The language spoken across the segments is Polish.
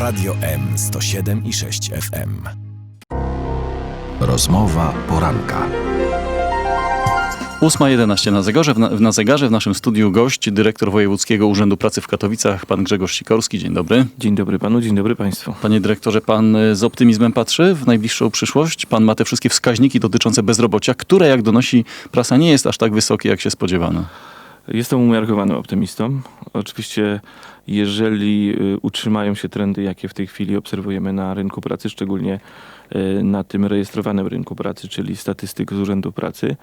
Radio M 107 i 6 FM. Rozmowa poranka. 8.11 na zegarze, w, na, na zegarze w naszym studiu gość, dyrektor Wojewódzkiego Urzędu Pracy w Katowicach, pan Grzegorz Sikorski. Dzień dobry. Dzień dobry panu, dzień dobry państwu. Panie dyrektorze, pan y, z optymizmem patrzy w najbliższą przyszłość? Pan ma te wszystkie wskaźniki dotyczące bezrobocia, które, jak donosi prasa, nie jest aż tak wysokie, jak się spodziewano. Jestem umiarkowanym optymistą. Oczywiście, jeżeli y, utrzymają się trendy, jakie w tej chwili obserwujemy na rynku pracy, szczególnie y, na tym rejestrowanym rynku pracy, czyli statystyk z Urzędu Pracy,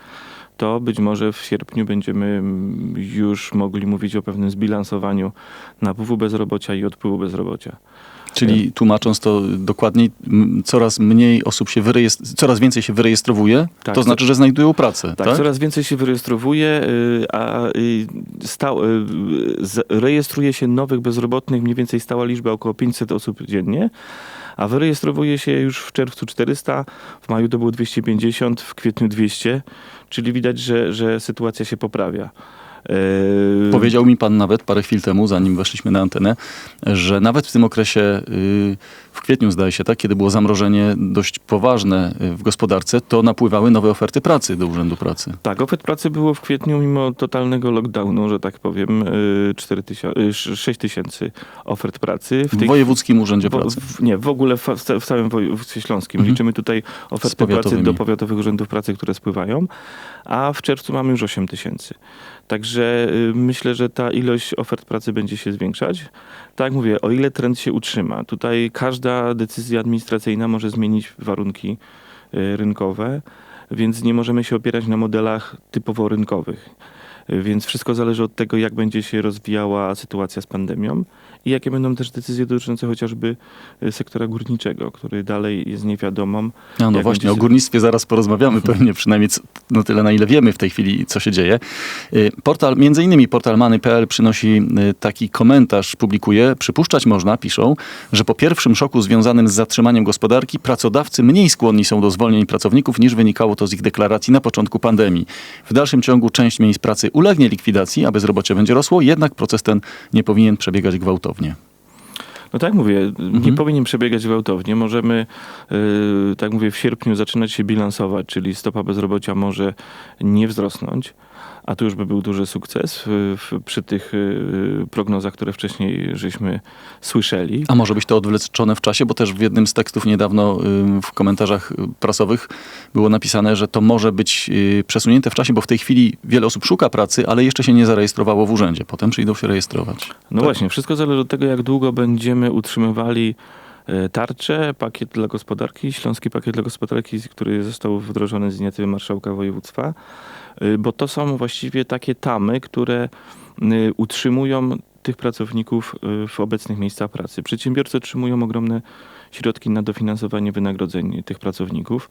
to być może w sierpniu będziemy mm, już mogli mówić o pewnym zbilansowaniu napływu bezrobocia i odpływu bezrobocia. Czyli tłumacząc to dokładniej, coraz mniej osób się wyrejestr- coraz więcej się wyrejestrowuje, Tak, to znaczy, że znajdują pracę, Tak, tak? coraz więcej się wyrejestrowuje, y, a y, stał, y, rejestruje się nowych bezrobotnych, mniej więcej stała liczba około 500 osób dziennie, a wyrejestrowuje się już w czerwcu 400, w maju to było 250, w kwietniu 200, czyli widać, że, że sytuacja się poprawia. Y, Powiedział mi pan nawet parę chwil temu, zanim weszliśmy na antenę, że nawet w tym okresie, y, w kwietniu zdaje się, tak, kiedy było zamrożenie dość poważne y, w gospodarce, to napływały nowe oferty pracy do Urzędu Pracy. Tak, ofert pracy było w kwietniu mimo totalnego lockdownu, że tak powiem, 4 tysiące, 6 tysięcy ofert pracy. W Wojewódzkim Urzędzie Pracy. w, nie, w ogóle w, w całym województwie śląskim. Mhm. Liczymy tutaj oferty pracy do powiatowych urzędów pracy, które spływają, a w czerwcu mamy już 8 tysięcy. Także y, myślę, że ta ilość ofert pracy będzie się zwiększać. Tak jak mówię, o ile trend się utrzyma. Tutaj każda decyzja administracyjna może zmienić warunki y, rynkowe, więc nie możemy się opierać na modelach typowo rynkowych. Y, Więc wszystko zależy od tego, jak będzie się rozwijała sytuacja z pandemią i jakie będą też decyzje dotyczące chociażby y, sektora górniczego, który dalej jest niewiadomą. No, no właśnie, o górnictwie zaraz porozmawiamy pewnie, przynajmniej no tyle, na ile wiemy w tej chwili, co się dzieje. Y, Portal, między innymi portal Many.pl przynosi y, taki komentarz, publikuje. Przypuszczać można, piszą, że po pierwszym szoku związanym z zatrzymaniem gospodarki pracodawcy mniej skłonni są do zwolnień pracowników niż wynikało to z ich deklaracji na początku pandemii. W dalszym ciągu część miejsc pracy ulegnie likwidacji, a bezrobocie będzie rosło, jednak proces ten nie powinien przebiegać gwałtownie. No tak jak mówię, Mhm. nie powinien przebiegać gwałtownie. Możemy, yy, tak mówię, w sierpniu zaczynać się bilansować, czyli stopa bezrobocia może nie wzrosnąć, a to już by był duży sukces w, w, przy tych yy, prognozach, które wcześniej żeśmy słyszeli. A może być to odwleczone w czasie, bo też w jednym z tekstów niedawno ym, w komentarzach y, prasowych było napisane, że to może być y, przesunięte w czasie, bo w tej chwili wiele osób szuka pracy, ale jeszcze się nie zarejestrowało w urzędzie. Potem przyjdą się rejestrować. No właśnie, wszystko zależy od tego, jak długo będziemy utrzymywali e, tarczę, pakiet dla gospodarki, śląski pakiet dla gospodarki, który został wdrożony z inicjatywy marszałka województwa, E, bo to są właściwie takie tamy, które e, utrzymują tych pracowników w obecnych miejscach pracy. Przedsiębiorcy otrzymują ogromne środki na dofinansowanie wynagrodzeń tych pracowników.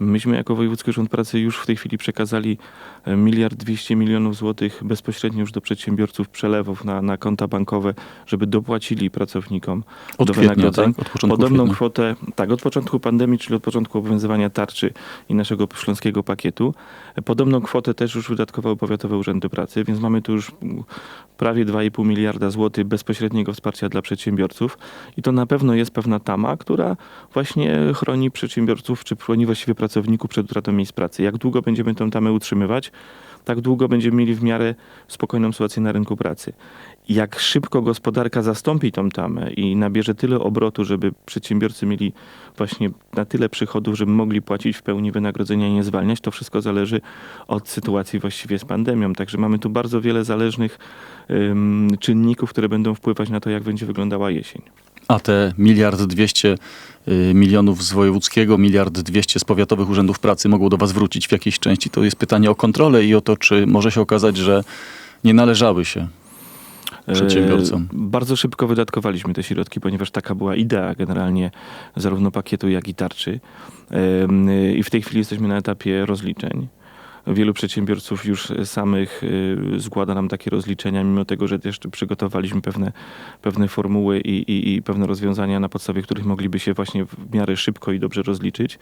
Myśmy jako Wojewódzki Urząd Pracy już w tej chwili przekazali e, miliard dwieście milionów złotych bezpośrednio już do przedsiębiorców przelewów na, na konta bankowe, żeby dopłacili pracownikom Od do kwietnia, wynagrodzeń. tak? Od Podobną kwietnia. kwotę, tak, od początku pandemii, czyli od początku obowiązywania tarczy i naszego śląskiego pakietu. E, Podobną kwotę też już wydatkowały powiatowe urzędy pracy, więc mamy tu już prawie 2,5 miliarda złotych bezpośredniego wsparcia dla przedsiębiorców i to na pewno jest pewna tama, która właśnie chroni przedsiębiorców, czy chroni właściwie pracowników przed utratą miejsc pracy. Jak długo będziemy tę tamę utrzymywać, tak długo będziemy mieli w miarę spokojną sytuację na rynku pracy. Jak szybko gospodarka zastąpi tą tamę i nabierze tyle obrotu, żeby przedsiębiorcy mieli właśnie na tyle przychodów, żeby mogli płacić w pełni wynagrodzenia i nie zwalniać, to wszystko zależy od sytuacji właściwie z pandemią. Także mamy tu bardzo wiele zależnych ym, czynników, które będą wpływać na to, jak będzie wyglądała jesień. A te miliard dwieście y, milionów z wojewódzkiego, miliard dwieście z powiatowych urzędów pracy mogą do was wrócić w jakiejś części. To jest pytanie o kontrolę i o to, czy może się okazać, że nie należały się przedsiębiorcom. E, Bardzo szybko wydatkowaliśmy te środki, ponieważ taka była idea generalnie zarówno pakietu, jak i tarczy. Y, I w tej chwili jesteśmy na etapie rozliczeń. Wielu przedsiębiorców już samych y, składa nam takie rozliczenia, mimo tego, że też przygotowaliśmy pewne, pewne formuły i, i, i pewne rozwiązania, na podstawie których mogliby się właśnie w miarę szybko i dobrze rozliczyć.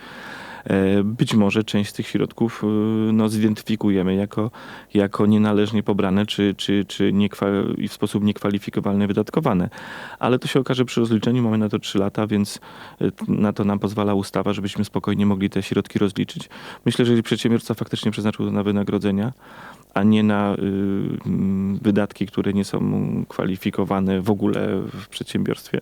E, być może część z tych środków e, no, zidentyfikujemy jako, jako nienależnie pobrane, czy, czy, czy w sposób niekwalifikowalny wydatkowane. Ale to się okaże przy rozliczeniu, mamy na to 3 lata, więc e, na to nam pozwala ustawa, żebyśmy spokojnie mogli te środki rozliczyć. Myślę, że jeżeli przedsiębiorca faktycznie przeznaczył to na wynagrodzenia, a nie na y, mm, wydatki, które nie są kwalifikowane w ogóle w przedsiębiorstwie,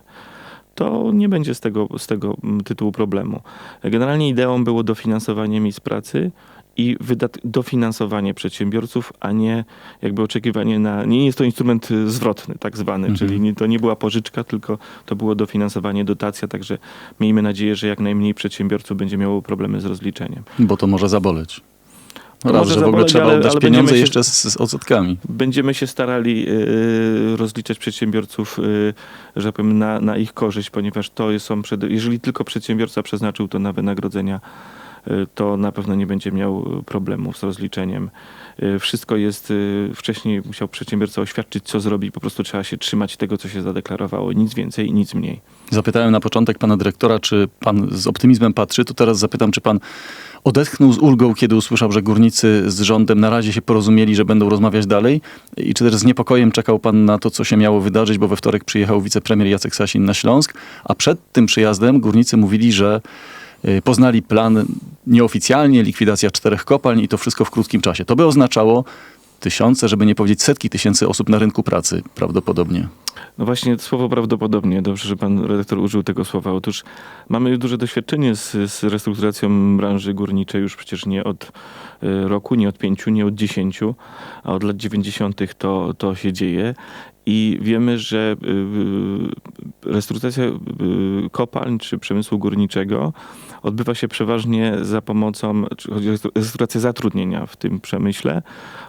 to nie będzie z tego, z tego mm, tytułu problemu. Generalnie ideą było dofinansowanie miejsc pracy i wydat- dofinansowanie przedsiębiorców, a nie jakby oczekiwanie na. Nie jest to instrument y, zwrotny, tak zwany, Mhm. czyli nie, to nie była pożyczka, tylko to było dofinansowanie, dotacja, także miejmy nadzieję, że jak najmniej przedsiębiorców będzie miało problemy z rozliczeniem. Bo to może zaboleć. No Raz, że w ogóle trzeba ale- oddać ale pieniądze się- jeszcze z, z odsetkami. Będziemy się starali y, rozliczać przedsiębiorców, y, że powiem, na, na ich korzyść, ponieważ to są, jeżeli tylko przedsiębiorca przeznaczył to na wynagrodzenia, y, to na pewno nie będzie miał problemów z rozliczeniem. Y, Wszystko jest, y, wcześniej musiał przedsiębiorca oświadczyć, co zrobi, po prostu trzeba się trzymać tego, co się zadeklarowało, nic więcej i nic mniej. Zapytałem na początek pana dyrektora, czy pan z optymizmem patrzy, to teraz zapytam, czy pan odetchnął z ulgą, kiedy usłyszał, że górnicy z rządem na razie się porozumieli, że będą rozmawiać dalej? I czy też z niepokojem czekał pan na to, co się miało wydarzyć, bo we wtorek przyjechał wicepremier Jacek Sasin na Śląsk, a przed tym przyjazdem górnicy mówili, że y, poznali plan nieoficjalnie, likwidacja czterech kopalń i to wszystko w krótkim czasie. To by oznaczało tysiące, żeby nie powiedzieć setki tysięcy osób na rynku pracy prawdopodobnie. No właśnie słowo prawdopodobnie, dobrze, że pan redaktor użył tego słowa. Otóż mamy duże doświadczenie z, z branży górniczej już przecież nie od y, roku, nie od pięciu, nie od dziesięciu, a od lat dziewięćdziesiątych to, to się dzieje. I wiemy, że y, restrukturyzacja y, kopalń czy przemysłu górniczego odbywa się przeważnie za pomocą, chodzi o restrukturyzację zatrudnienia w tym przemyśle,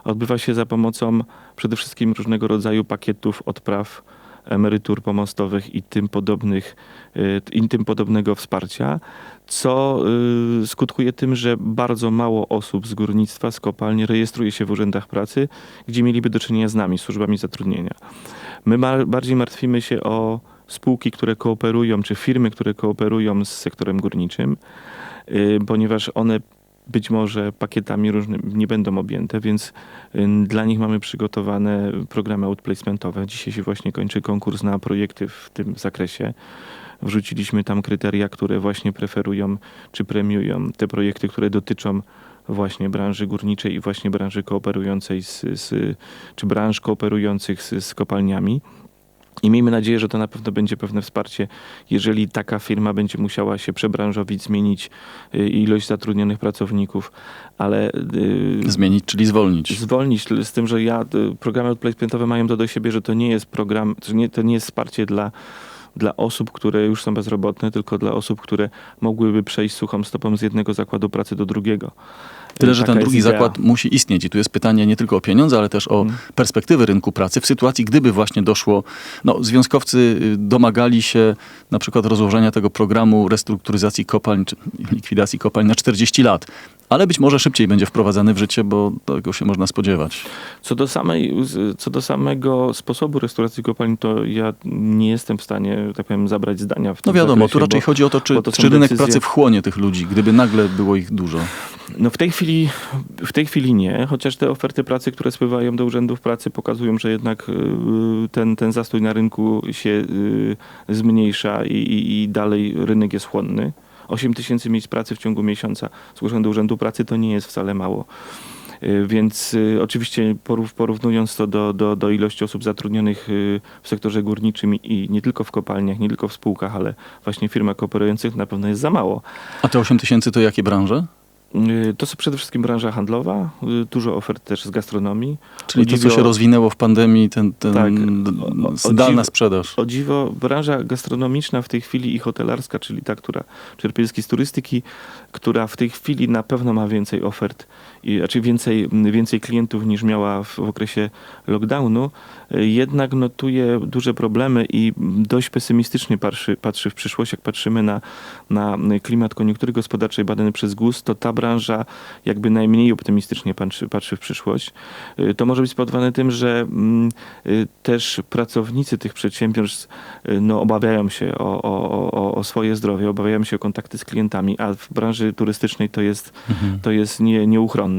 odbywa się za pomocą przede wszystkim różnego rodzaju pakietów odpraw emerytur pomostowych i tym podobnych, y, i tym podobnego wsparcia, co y, skutkuje tym, że bardzo mało osób z górnictwa, z kopalni rejestruje się w urzędach pracy, gdzie mieliby do czynienia z nami, służbami zatrudnienia. My bardziej martwimy się o spółki, które kooperują, czy firmy, które kooperują z sektorem górniczym, y, ponieważ one być może pakietami różnymi nie będą objęte, więc y, dla nich mamy przygotowane programy outplacementowe. Dzisiaj się właśnie kończy konkurs na projekty w tym zakresie. Wrzuciliśmy tam kryteria, które właśnie preferują czy premiują te projekty, które dotyczą właśnie branży górniczej i właśnie branży kooperującej z, z czy branż kooperujących z, z kopalniami. I miejmy nadzieję, że to na pewno będzie pewne wsparcie, jeżeli taka firma będzie musiała się przebranżowić, zmienić y, ilość zatrudnionych pracowników, ale y, Zmienić, czyli zwolnić. zwolnić z tym, że ja, y, programy outplacementowe mają to do siebie, że to nie jest program, to nie, to nie jest wsparcie dla, dla osób, które już są bezrobotne, tylko dla osób, które mogłyby przejść suchą stopą z jednego zakładu pracy do drugiego. Tyle, że ten drugi zakład musi istnieć. I tu jest pytanie nie tylko o pieniądze, ale też o Mm. perspektywy rynku pracy w sytuacji, gdyby właśnie doszło, no związkowcy y, domagali się na przykład rozłożenia tego programu restrukturyzacji kopalń, czy likwidacji kopalń na 40 lat. Ale być może szybciej będzie wprowadzany w życie, bo tego się można spodziewać. Co do, samej, co do samego sposobu restauracji kopalń, to ja nie jestem w stanie, tak powiem, zabrać zdania w tym No wiadomo, zakresie, tu raczej bo- chodzi o to, czy, to czy rynek decyzje- pracy wchłonie tych ludzi, gdyby nagle było ich dużo. No w tej chwili, w tej chwili nie, chociaż te oferty pracy, które spływają do urzędów pracy pokazują, że jednak y, ten, ten zastój na rynku się y, zmniejsza i, i, i dalej rynek jest chłonny. 8 tysięcy miejsc pracy w ciągu miesiąca zgłoszonych do urzędu pracy to nie jest wcale mało. Y, Więc oczywiście porów, porównując to do, do, do ilości osób zatrudnionych w sektorze górniczym i nie tylko w kopalniach, nie tylko w spółkach, ale właśnie w firmach kooperujących na pewno jest za mało. A te 8 tysięcy to jakie branże? Y, To są przede wszystkim branża handlowa, y, dużo ofert też z gastronomii. Czyli to, co dziwo- się rozwinęło w pandemii, ten, ten Tak. O- o- o zdalna dziwo- sprzedaż. O dziwo, branża gastronomiczna w tej chwili i hotelarska, czyli ta, która czerpie z turystyki, która w tej chwili na pewno ma więcej ofert i, znaczy więcej, więcej klientów niż miała w, okresie lockdownu, y, jednak notuje duże problemy i dość pesymistycznie patrzy, patrzy w przyszłość. Jak patrzymy na, na klimat koniunktury gospodarczej badany przez GUS, to ta branża jakby najmniej optymistycznie patrzy, patrzy w przyszłość. Y, To może być spowodowane tym, że mm, y, też pracownicy tych przedsiębiorstw no, obawiają się o, o, o, o swoje zdrowie, obawiają się o kontakty z klientami, a w branży turystycznej to jest, to jest nie, nieuchronne.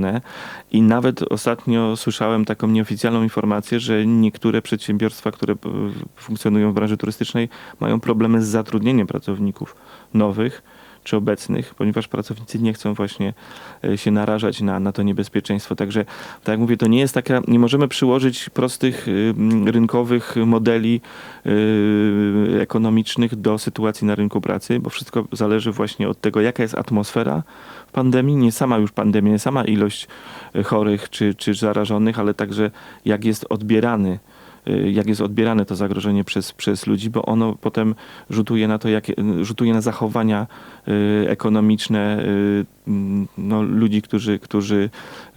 I nawet ostatnio słyszałem taką nieoficjalną informację, że niektóre przedsiębiorstwa, które p- funkcjonują w branży turystycznej, mają problemy z zatrudnieniem pracowników nowych czy obecnych, ponieważ pracownicy nie chcą właśnie e, się narażać na, na to niebezpieczeństwo. Także, tak jak mówię, to nie jest taka, nie możemy przyłożyć prostych y, rynkowych modeli y, ekonomicznych do sytuacji na rynku pracy, bo wszystko zależy właśnie od tego, jaka jest atmosfera pandemii, nie sama już pandemia, nie sama ilość y, chorych czy, czy zarażonych, ale także jak jest odbierany jak jest odbierane to zagrożenie przez, przez ludzi, bo ono potem rzutuje na to, jak, rzutuje na zachowania y, ekonomiczne y, no, ludzi, którzy, którzy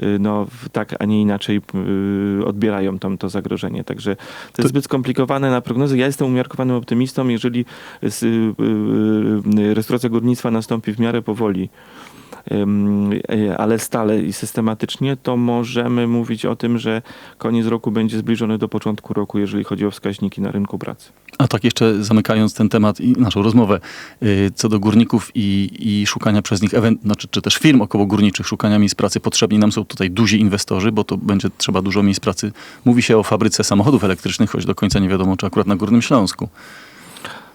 y, no, tak, a nie inaczej y, odbierają tam to zagrożenie. Także to, To- jest zbyt skomplikowane na prognozy. Ja jestem umiarkowanym optymistą, jeżeli y, y, y, restauracja górnictwa nastąpi w miarę powoli, y, ale stale i systematycznie, to możemy mówić o tym, że koniec roku będzie zbliżony do początku roku, jeżeli chodzi o wskaźniki na rynku pracy. A tak jeszcze zamykając ten temat i naszą rozmowę y, co do górników i, i szukania przez nich, ewent- znaczy, czy też firm około górniczych, szukania miejsc pracy, potrzebni nam są tutaj duzi inwestorzy, bo to będzie trzeba dużo miejsc pracy. Mówi się o fabryce samochodów elektrycznych, choć do końca nie wiadomo, czy akurat na Górnym Śląsku.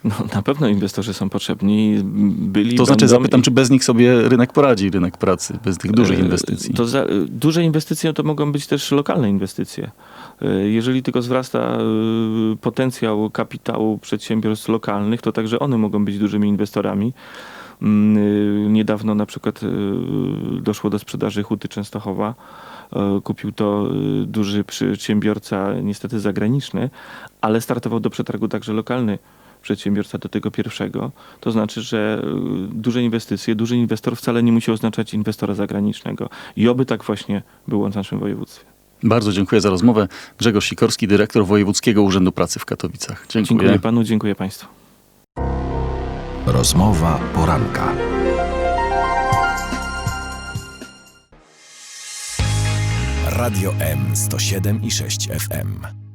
No, na pewno inwestorzy są potrzebni. Byli, To znaczy będą zapytam, czy bez nich sobie rynek poradzi, rynek pracy, bez tych dużych E, inwestycji. To za, duże inwestycje to mogą być też lokalne inwestycje. E, Jeżeli tylko zwrasta e, potencjał kapitału przedsiębiorstw lokalnych, to także one mogą być dużymi inwestorami. Mm, e, Niedawno na przykład e, doszło do sprzedaży Huty Częstochowa. E, Kupił to e, duży przedsiębiorca, niestety zagraniczny, ale startował do przetargu także lokalny przedsiębiorca do tego pierwszego. To znaczy, że y, duże inwestycje, duży inwestor wcale nie musi oznaczać inwestora zagranicznego. I oby tak właśnie było w naszym województwie. Bardzo dziękuję za rozmowę. Grzegorz Sikorski, dyrektor Wojewódzkiego Urzędu Pracy w Katowicach. Dziękuję. Dziękuję panu, dziękuję państwu. Rozmowa poranka. Radio M 107 i 6 FM.